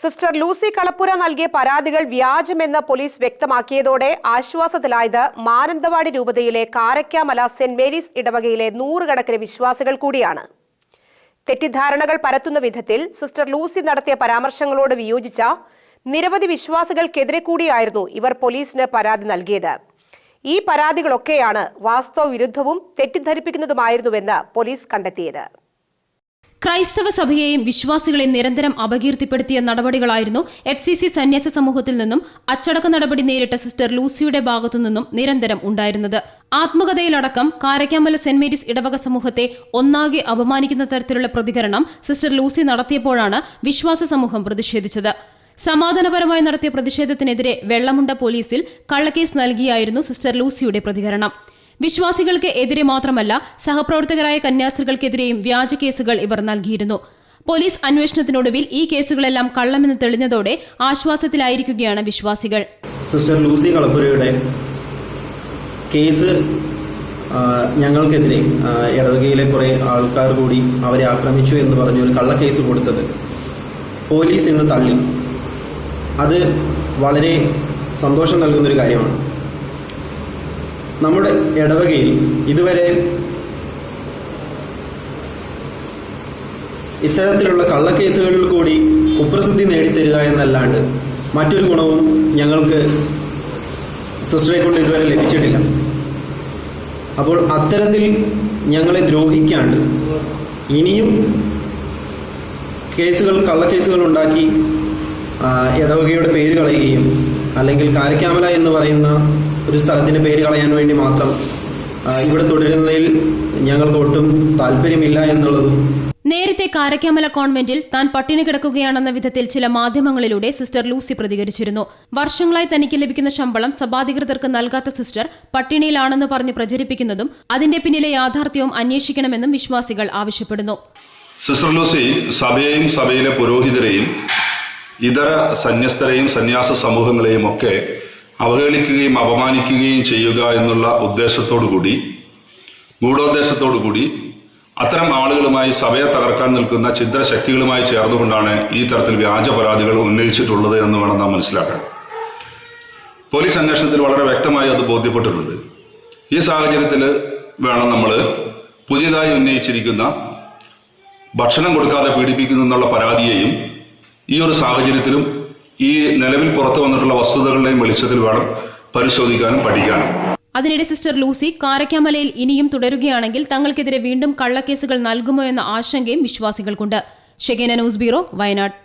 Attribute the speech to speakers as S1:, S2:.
S1: Sister Lucy കളപ്പുര നൽകിയ പരാതികൾ വ്യാജമെന്ന് police വ്യക്തമാക്കിയതോടെ ആശ്വാസത്തിലായത് Mananthavady രൂപതയിലെ കാരക്കാമല സെന്റ് മേരീസ് ഇടവകയിലെ നൂറുകണക്കിന് വിശ്വാസികൾ കൂടിയാണ്. തെറ്റിദ്ധാരണകൾ പരത്തുന്ന വിധത്തിൽ സിസ്റ്റർ ലൂസി നടത്തിയ പരാമർശങ്ങളോട് വിയോജിച്ച നിരവധി വിശ്വാസികൾക്കെതിരെ കൂടിയായിരുന്നു ഇവർ പോലീസിന് പരാതി നൽകിയത്. ഈ പരാതികളൊക്കെയാണ് വാസ്തവ വിരുദ്ധവും തെറ്റിദ്ധരിപ്പിക്കുന്നതുമായിരുന്നുവെന്ന് പോലീസ് കണ്ടെത്തിയത്.
S2: ക്രൈസ്തവ സഭയെയും വിശ്വാസികളെയും നിരന്തരം അപകീർത്തിപ്പെടുത്തിയ നടപടികളായിരുന്നു എഫ് സി സി സന്യാസ സമൂഹത്തിൽ നിന്നും അച്ചടക്ക നടപടി നേരിട്ട സിസ്റ്റർ ലൂസിയുടെ ഭാഗത്തു നിന്നും നിരന്തരം ഉണ്ടായിരുന്നത്. ആത്മകഥയിലടക്കം കാരക്കാമല സെന്റ് മേരീസ് ഇടവക സമൂഹത്തെ ഒന്നാകെ അപമാനിക്കുന്ന തരത്തിലുള്ള പ്രതികരണം സിസ്റ്റർ ലൂസി നടത്തിയപ്പോഴാണ് വിശ്വാസ സമൂഹം പ്രതിഷേധിച്ചത്. സമാധാനപരമായി നടത്തിയ പ്രതിഷേധത്തിനെതിരെ വെള്ളമുണ്ട പോലീസിൽ കള്ളക്കേസ് നൽകിയായിരുന്നു സിസ്റ്റർ ലൂസിയുടെ പ്രതികരണം. വിശ്വാസികൾക്ക് എതിരെ മാത്രമല്ല സഹപ്രവർത്തകരായ കന്യാസ്ത്രീകൾക്കെതിരെയും വ്യാജ കേസുകൾ ഇവർ നൽകിയിരുന്നു. പോലീസ് അന്വേഷണത്തിനൊടുവിൽ ഈ കേസുകളെല്ലാം കള്ളമെന്ന് തെളിഞ്ഞതോടെ ആശ്വാസത്തിലായിരിക്കുകയാണ് വിശ്വാസികൾ.
S3: സിസ്റ്റർ ലൂസി കളപ്പുരയുടെ കേസ് ഞങ്ങൾക്കെതിരെ ഇടവകയിലെ കുറെ ആൾക്കാർ കൂടി അവരെ ആക്രമിച്ചു എന്ന് പറഞ്ഞ് ഒരു കള്ളക്കേസ് കൊടുത്തത് പോലീസ് ഇന്ന് തള്ളി. അത് വളരെ സന്തോഷം നൽകുന്നൊരു കാര്യമാണ്. നമ്മുടെ ഇടവകയിൽ ഇതുവരെ ഇത്തരത്തിലുള്ള കള്ളക്കേസുകളിൽ കൂടി കുപ്രസിദ്ധി നേടിത്തരിക എന്നല്ലാണ്ട് മറ്റൊരു ഗുണവും ഞങ്ങൾക്ക് സിസ്റ്ററെ കൊണ്ട് ഇതുവരെ ലഭിച്ചിട്ടില്ല. അപ്പോൾ അത്തരത്തിൽ ഞങ്ങളെ ദ്രോഹിക്കാണ്ട് ഇനിയും കേസുകൾ കള്ളക്കേസുകൾ ഉണ്ടാക്കി ഇടവകയുടെ പേര് കളയുകയും അല്ലെങ്കിൽ കാരക്കാമല എന്ന് പറയുന്ന ഒരു സ്ഥലത്തിന്റെ പേര് കളയാൻ വേണ്ടി മാത്രം ഇവിടെ തുടരുന്നതിൽ ഞങ്ങൾക്ക് ഒട്ടും താല്പര്യമില്ല എന്നുള്ളതും.
S2: നേരത്തെ കാരക്കാമല കോൺവെന്റിൽ താൻ പട്ടിണി കിടക്കുകയാണെന്ന വിധത്തിൽ ചില മാധ്യമങ്ങളിലൂടെ സിസ്റ്റർ ലൂസി പ്രതികരിച്ചിരുന്നു. വർഷങ്ങളായി തനിക്ക് ലഭിക്കുന്ന ശമ്പളം സഭാധികൃതർക്ക് നൽകാത്ത സിസ്റ്റർ പട്ടിണിയിലാണെന്ന് പറഞ്ഞ് പ്രചരിപ്പിക്കുന്നതും അതിന്റെ പിന്നിലെ യാഥാർത്ഥ്യവും അന്വേഷിക്കണമെന്നും വിശ്വാസികൾ ആവശ്യപ്പെടുന്നു.
S4: സിസ്റ്റർ ലൂസി സഭയെയും സഭയിലെ പുരോഹിതരെയും ഇതര സന്യസ്തരെയും സന്യാസ സമൂഹങ്ങളെയും ഒക്കെ അവഹേളിക്കുകയും അപമാനിക്കുകയും ചെയ്യുക എന്നുള്ള ഉദ്ദേശത്തോടു കൂടി ഗൂഢോദ്ദേശത്തോടു കൂടി അത്തരം ആളുകളുമായി സഭയെ തകർക്കാൻ നിൽക്കുന്ന ചിദ്രശക്തികളുമായി ചേർന്നുകൊണ്ടാണ് ഈ തരത്തിൽ വ്യാജ പരാതികൾ ഉന്നയിച്ചിട്ടുള്ളത് എന്ന് വേണം നാം മനസ്സിലാക്കാൻ. പോലീസ് അന്വേഷണത്തിൽ വളരെ വ്യക്തമായി അത് ബോധ്യപ്പെട്ടിട്ടുണ്ട്. ഈ സാഹചര്യത്തിൽ വേണം നമ്മൾ പുതിയതായി ഉന്നയിച്ചിരിക്കുന്ന ഭക്ഷണം കൊടുക്കാതെ പീഡിപ്പിക്കുന്നു എന്നുള്ള പരാതിയെയും ഈ ഒരു സാഹചര്യത്തിലും ഈ നിലവിൽ പുറത്തു വന്നിട്ടുള്ള വസ്തുതകളുടെയും വെളിച്ചത്തിൽ വേണം പരിശോധിക്കാനും പഠിക്കാനും.
S2: അതിനിടെ സിസ്റ്റർ ലൂസി കാരക്കാമലയിൽ ഇനിയും തുടരുകയാണെങ്കിൽ തങ്ങൾക്കെതിരെ വീണ്ടും കള്ളക്കേസുകൾ നൽകുമോ എന്ന ആശങ്കയും വിശ്വാസികൾക്കുണ്ട്. Shekinah news bureau Wayanad.